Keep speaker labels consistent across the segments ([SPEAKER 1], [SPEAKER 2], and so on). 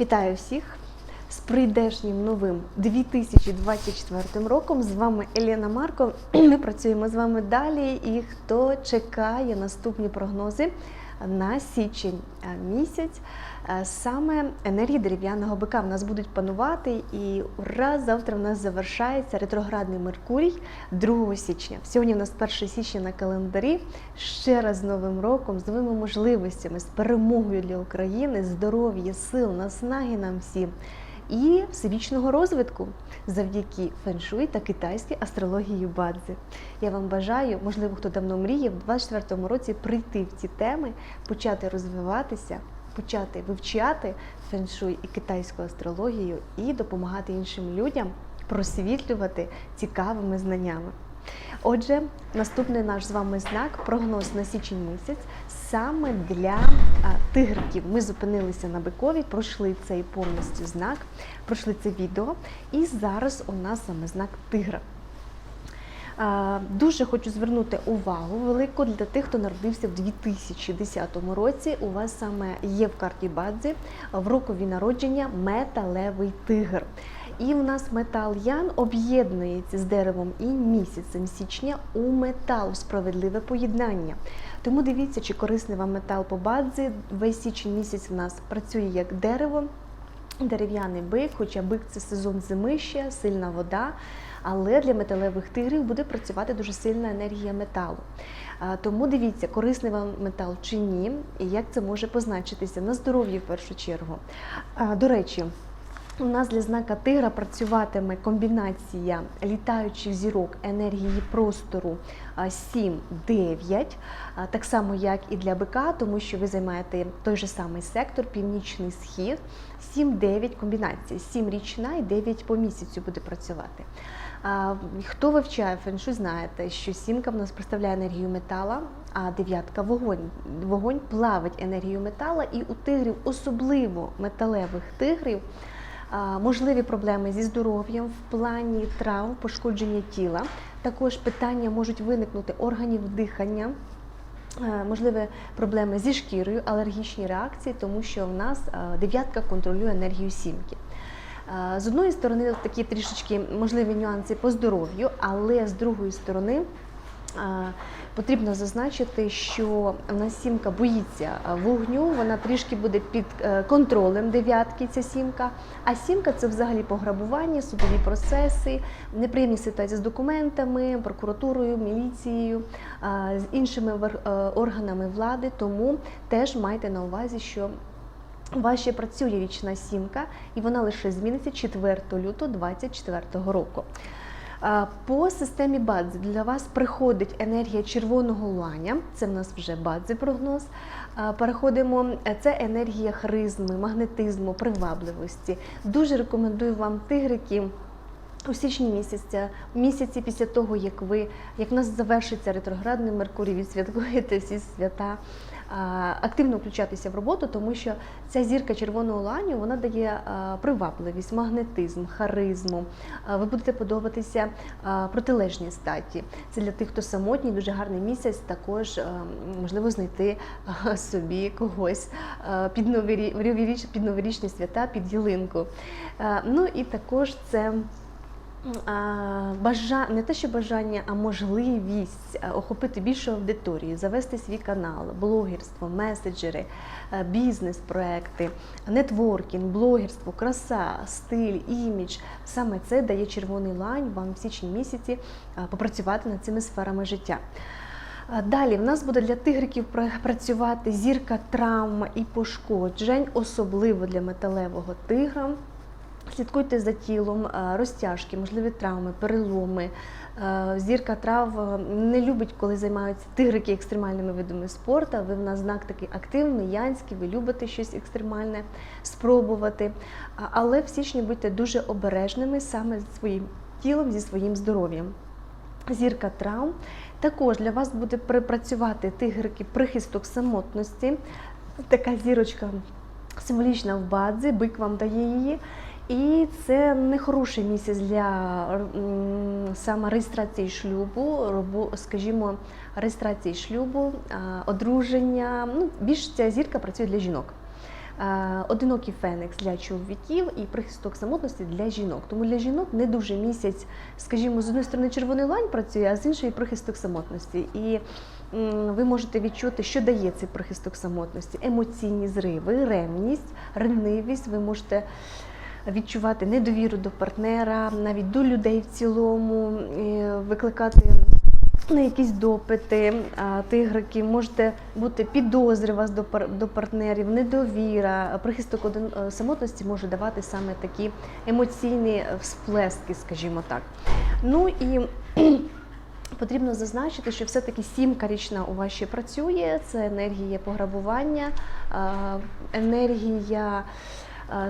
[SPEAKER 1] Вітаю всіх з прийдешнім новим 2024 роком. З вами Елена Марко. Ми працюємо з вами далі. І хто чекає наступні прогнози на січень е, місяць, е, саме енергії дерев'яного бика в нас будуть панувати. І ура, завтра в нас завершається ретроградний Меркурій 2 січня. Сьогодні в нас 1 січня на календарі. Ще раз з Новим роком, з новими можливостями, з перемогою для України, здоров'я, сил, наснаги нам всім. І всебічного розвитку завдяки феншуй та китайській астрології Бадзи. Я вам бажаю, можливо, хто давно мріяв, в 2024 році прийти в ці теми, почати розвиватися, почати вивчати феншуй і китайську астрологію і допомагати іншим людям просвітлювати цікавими знаннями. Отже, наступний наш з вами знак прогноз на січень місяць саме для а, тигриків. Ми зупинилися на бикові, пройшли цей повністю знак, пройшли це відео, і зараз у нас саме знак тигра. Дуже хочу звернути увагу велику для тих, хто народився в 2010 році. У вас саме є в карті Бадзи в рокові народження металевий тигр. І в нас метал Ян об'єднується з деревом і місяцем січня у метал, справедливе поєднання. Тому дивіться, чи корисний вам метал по бадзі. Весь січень місяць в нас працює як дерево, дерев'яний бик, хоча бик це сезон зими ще, сильна вода. Але для металевих тигрів буде працювати дуже сильна енергія металу. Тому дивіться, корисний вам метал чи ні, і як це може позначитися на здоров'ї в першу чергу. До речі, у нас для знака тигра працюватиме комбінація літаючих зірок енергії простору 7-9, так само як і для бика, тому що ви займаєте той же самий сектор, північний схід, 7-9 комбінація, 7 річна і 9 по місяцю буде працювати. Хто вивчає феншуй, знаєте, що сімка в нас представляє енергію метала, а дев'ятка вогонь. Вогонь плавить енергію метала, і у тигрів, особливо металевих тигрів, можливі проблеми зі здоров'ям в плані травм, пошкодження тіла. Також питання можуть виникнути органів дихання. е, Можливі проблеми зі шкірою, алергічні реакції, тому що в нас е, дев'ятка контролює енергію сімки. Е, З одної сторони, такі трішечки можливі нюанси по здоров'ю, але з другої сторони потрібно зазначити, що в сімка боїться вогню, вона трішки буде під е, контролем дев'ятки, ця сімка. А сімка це взагалі пограбування, судові процеси, неприємні ситуації з документами, прокуратурою, міліцією, з іншими е, органами влади. Тому теж майте на увазі, що у вас ще працює річна сімка, і вона лише зміниться 4 лютого 2024 року. По системі Бадзи для вас приходить енергія червоного ланя, це в нас вже Бадзи прогноз. Переходимо, це енергія харизми, магнетизму, привабливості. Дуже рекомендую вам тигрики. У січні місяця, місяці після того, як ви, як в нас завершиться ретроградний Меркурій, відсвяткуєте всі свята, активно включатися в роботу, тому що ця зірка червоного ланю вона дає привабливість, магнетизм, харизму. Ви будете подобатися протилежній статі. Це для тих, хто самотній, дуже гарний місяць. Також можливо знайти собі когось під нові під новорічні свята, під ялинку. Ну і також це. Бажа... не те, що бажання, а можливість охопити більшу аудиторію, завести свій канал, блогерство, меседжери, бізнес-проекти, нетворкінг, блогерство, краса, стиль, імідж. Саме це дає червоний лань вам в січні місяці попрацювати над цими сферами життя. Далі в нас буде для тигриків пра- працювати зірка травм і пошкоджень, особливо для металевого тигра. Слідкуйте за тілом, е, розтяжки, можливі травми, переломи. Е, Зірка трав е, не любить, коли займаються тигрики екстремальними видами спорту. Ви в нас знак такий активний, янський, ви любите щось екстремальне спробувати. Але в січні будьте дуже обережними саме зі своїм тілом, зі своїм здоров'ям. Зірка травм. Також для вас буде припрацювати тигрики прихисток самотності. Така зірочка символічна в бадзі, бик вам дає її. І це не хороший місяць для саме реєстрації шлюбу, робо- скажімо, реєстрації шлюбу, одруження. Ну, більш ця зірка працює для жінок. Одинокий феникс для чоловіків і прихисток самотності для жінок. Тому для жінок не дуже місяць, скажімо, з однієї сторони червоний лань працює, а з іншої прихисток самотності. І ви можете відчути, що дає цей прихисток самотності: емоційні зриви, ревність, ревнивість. Ви можете відчувати недовіру до партнера, навіть до людей в цілому, викликати на якісь допити, тигрики, можете бути підозри вас до, партнерів, недовіра, прихисток е, самотності може давати саме такі емоційні всплески, скажімо так. Ну і Потрібно зазначити, що все-таки сімка річна у вас ще працює. Це енергія пограбування, енергія,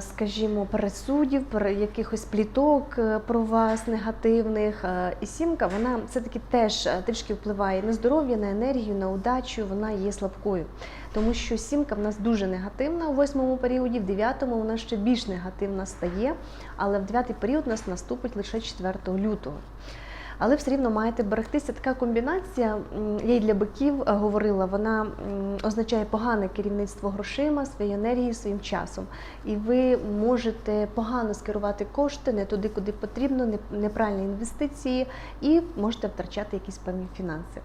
[SPEAKER 1] скажімо, пересудів, пере- якихось пліток е, про вас негативних. І сімка вона все-таки теж е, трішки впливає на здоров'я, на енергію, на удачу. Вона є слабкою. Тому що сімка в нас дуже негативна у восьмому періоді, в дев'ятому вона ще більш негативна стає, але в дев'ятий період у нас наступить лише 4 лютого. Але все рівно маєте берегтися. Така комбінація, я й для биків е, говорила, вона означає погане керівництво грошима, своєю енергією, своїм часом. І ви можете погано скерувати кошти не туди, куди потрібно, неправильні інвестиції, і можете втрачати якісь певні фінанси.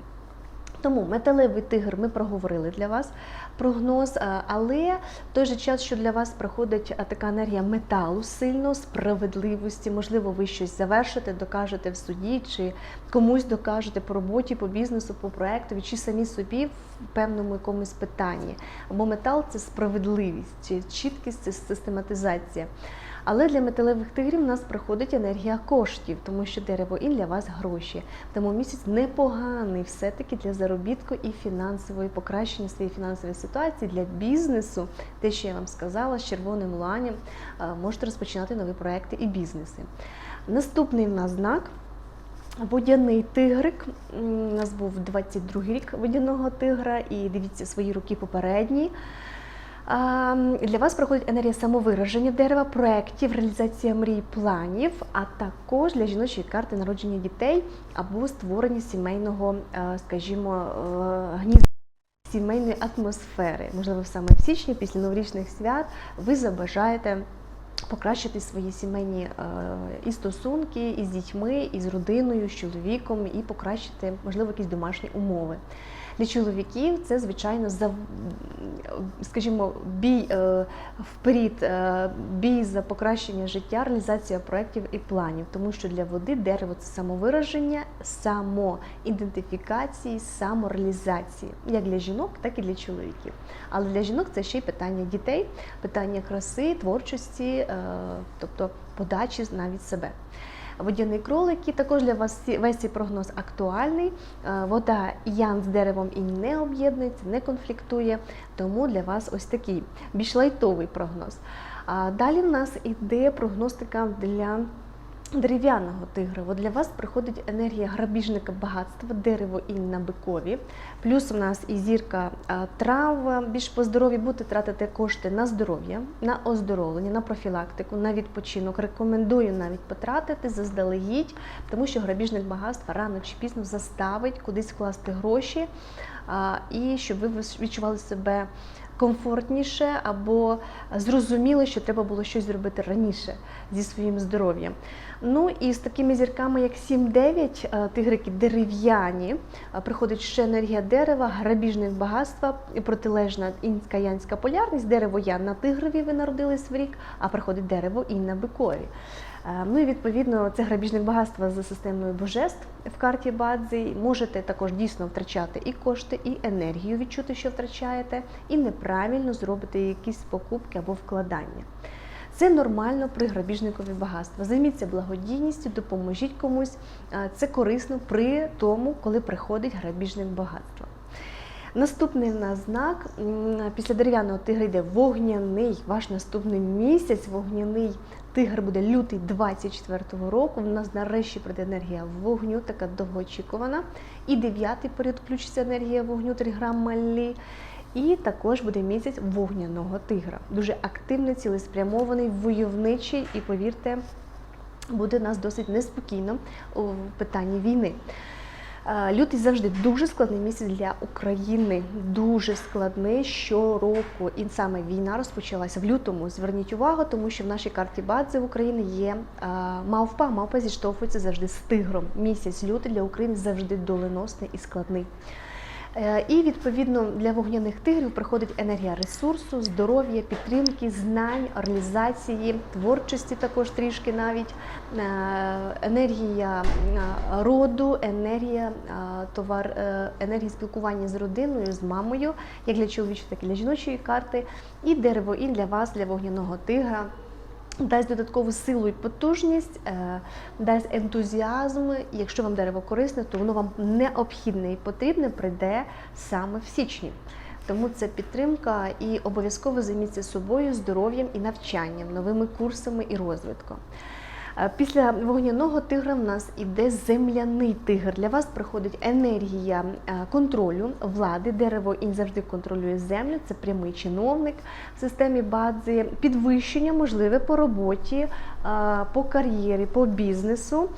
[SPEAKER 1] Тому металевий тигр ми проговорили для вас прогноз, е, але в той же час, що для вас приходить е, така енергія металу сильно, справедливості, можливо, ви щось завершите, докажете в суді, чи комусь докажете по роботі, по бізнесу, по проекту, чи самі собі в певному якомусь питанні. Або метал це справедливість, чіткість це систематизація. Але для металевих тигрів у нас приходить енергія коштів, тому що дерево і для вас гроші. Тому місяць непоганий все-таки для заробітку і фінансової покращення своєї фінансової ситуації для бізнесу. Те, що я вам сказала, з червоним ланем е, можете розпочинати нові проекти і бізнеси. Наступний в нас знак. Водяний тигрик. У нас був 22-й рік водяного тигра, і дивіться свої роки попередні. Для вас проходить енергія самовираження дерева, проєктів, реалізація мрій, планів, а також для жіночої карти народження дітей або створення сімейного, е, скажімо, е, гнізда. Сімейної атмосфери, можливо, саме в січні, після новорічних свят, ви забажаєте покращити свої сімейні е, і стосунки і з дітьми, і з родиною, з чоловіком, і покращити, можливо, якісь домашні умови. Для чоловіків це, звичайно, за, скажімо, бій е, вперед, е, бій за покращення життя, реалізація проєктів і планів, тому що для води дерево це самовираження, самоідентифікації, самореалізації, як для жінок, так і для чоловіків. Але для жінок це ще й питання дітей, питання краси, творчості, е, тобто подачі навіть себе. Водяний кролик, і також для вас весь цей прогноз актуальний. Е, Вода ян з деревом і не об'єднується, не конфліктує, тому для вас ось такий більш лайтовий прогноз. Далі в нас іде прогностика для дерев'яного тигра. От для вас приходить енергія грабіжника багатства, дерево і на бикові. Плюс у нас і зірка трав, більш по здоров'ю будете тратити кошти на здоров'я, на оздоровлення, на профілактику, на відпочинок. Рекомендую навіть потратити заздалегідь, тому що грабіжник багатства рано чи пізно заставить кудись вкласти гроші, і щоб ви відчували себе комфортніше або зрозуміли, що треба було щось зробити раніше зі своїм здоров'ям. Ну і з такими зірками, як 7-9, е, тигрики дерев'яні, е, приходить ще енергія дерева, грабіжних багатства, протилежна інська янська полярність. Дерево ян на тигрові ви народились в рік, а приходить дерево і на бикові. Е, Ну і відповідно це грабіжник багатства за системою божеств в карті Бадзи. Можете також дійсно втрачати і кошти, і енергію відчути, що втрачаєте, і неправильно зробити якісь покупки або вкладання. Це нормально при грабіжникові багатства. Займіться благодійністю, допоможіть комусь. Е, Це корисно при тому, коли приходить грабіжник багатства. Наступний в нас знак після дерев'яного тигра йде вогняний. Ваш наступний місяць вогняний тигр буде лютий 24-го року. У нас нарешті прийде енергія вогню, така довгоочікувана. І дев'ятий період включиться енергія вогню, 3 грам малі. І також буде місяць вогняного тигра. Дуже активний, цілеспрямований, войовничий і повірте, буде нас досить неспокійно у питанні війни. Е, Лютий завжди дуже складний місяць для України. Дуже складний щороку. І саме війна розпочалася в лютому. Зверніть увагу, тому що в нашій карті Бадзи в Україні є е, мавпа. Мавпа зіштовхується завжди з тигром. Місяць лютий для України завжди доленосний і складний. Е, І відповідно для вогняних тигрів приходить енергія ресурсу, здоров'я, підтримки, знань, реалізації, творчості також трішки навіть, е, енергія е, роду, енергія товар, енергія спілкування з родиною, з мамою, як для чоловічої, так і для жіночої карти, і дерево і для вас, для вогняного тигра. Дасть додаткову силу і потужність, е, дасть ентузіазм. Якщо вам дерево корисне, то воно вам необхідне і потрібне прийде саме в січні. Тому це підтримка і обов'язково займіться собою, здоров'ям і навчанням, новими курсами і розвитком. Е, Після вогняного тигра в нас іде земляний тигр. Для вас приходить енергія е, контролю влади. Дерево інь завжди контролює землю. Це прямий чиновник в системі бадзи, підвищення можливе по роботі, е, по кар'єрі, по бізнесу,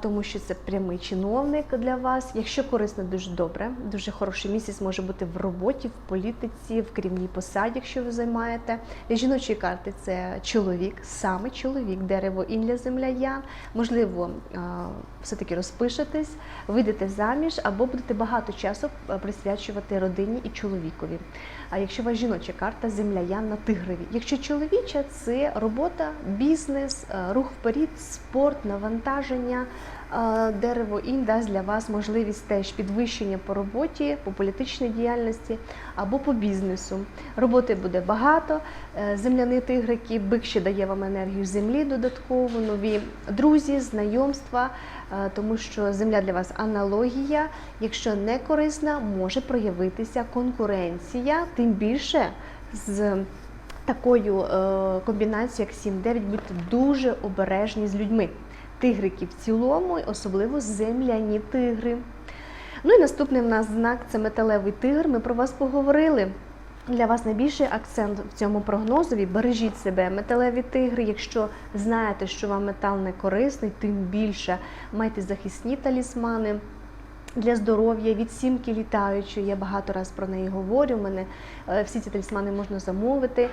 [SPEAKER 1] тому що це прямий чиновник для вас. Якщо корисно, дуже добре. Дуже хороший місяць може бути в роботі, в політиці, в керівній посаді, якщо ви займаєте. Для жіночої карти це чоловік, саме чоловік, дерево інь земля ян. Можливо, все-таки розпишетесь, вийдете заміж або будете багато часу присвячувати родині і чоловікові. А якщо у вас жіноча карта земля на тигрові. Якщо чоловіча, це робота, бізнес, е, рух вперед, спорт, навантаження. Дерево інь дасть для вас можливість теж підвищення по роботі, по політичній діяльності або по бізнесу. Роботи буде багато. Е, Земляний тигр, який бик ще дає вам енергію землі додатково, нові друзі, знайомства, е, тому що земля для вас аналогія. Якщо не корисна, може проявитися конкуренція, тим більше з такою е, комбінацією, як 7-9, будьте дуже обережні з людьми. Тигрики в цілому, особливо земляні тигри. Ну і наступний в нас знак це металевий тигр. Ми про вас поговорили. Для вас найбільший акцент в цьому прогнозові бережіть себе, металеві тигри. Якщо знаєте, що вам метал не корисний, тим більше майте захисні талісмани. Для здоров'я від сімки літаючої, я багато раз про неї говорю. У мене е, всі ці талісмани можна замовити.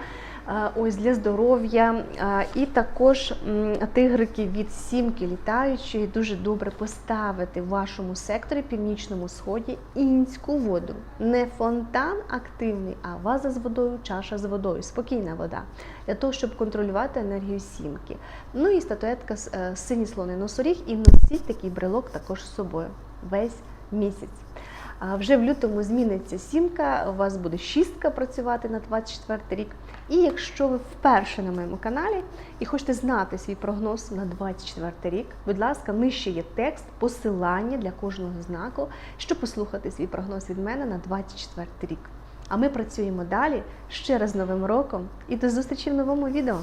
[SPEAKER 1] Е, Ось для здоров'я. Е, І також тигрики від сімки літаючої дуже добре поставити в вашому секторі північному сході інську воду. Не фонтан активний, а ваза з водою, чаша з водою, спокійна вода, для того, щоб контролювати енергію сімки. Ну і статуетка з синій слоний носоріг, і носіть такий брелок також з собою весь місяць. Вже в лютому зміниться сімка, у вас буде шістка працювати на 24 рік. І якщо ви вперше на моєму каналі і хочете знати свій прогноз на 24 рік, будь ласка, нижче є текст, посилання для кожного знаку, щоб послухати свій прогноз від мене на 24 рік. А ми працюємо далі ще раз з Новим роком і до зустрічі в новому відео.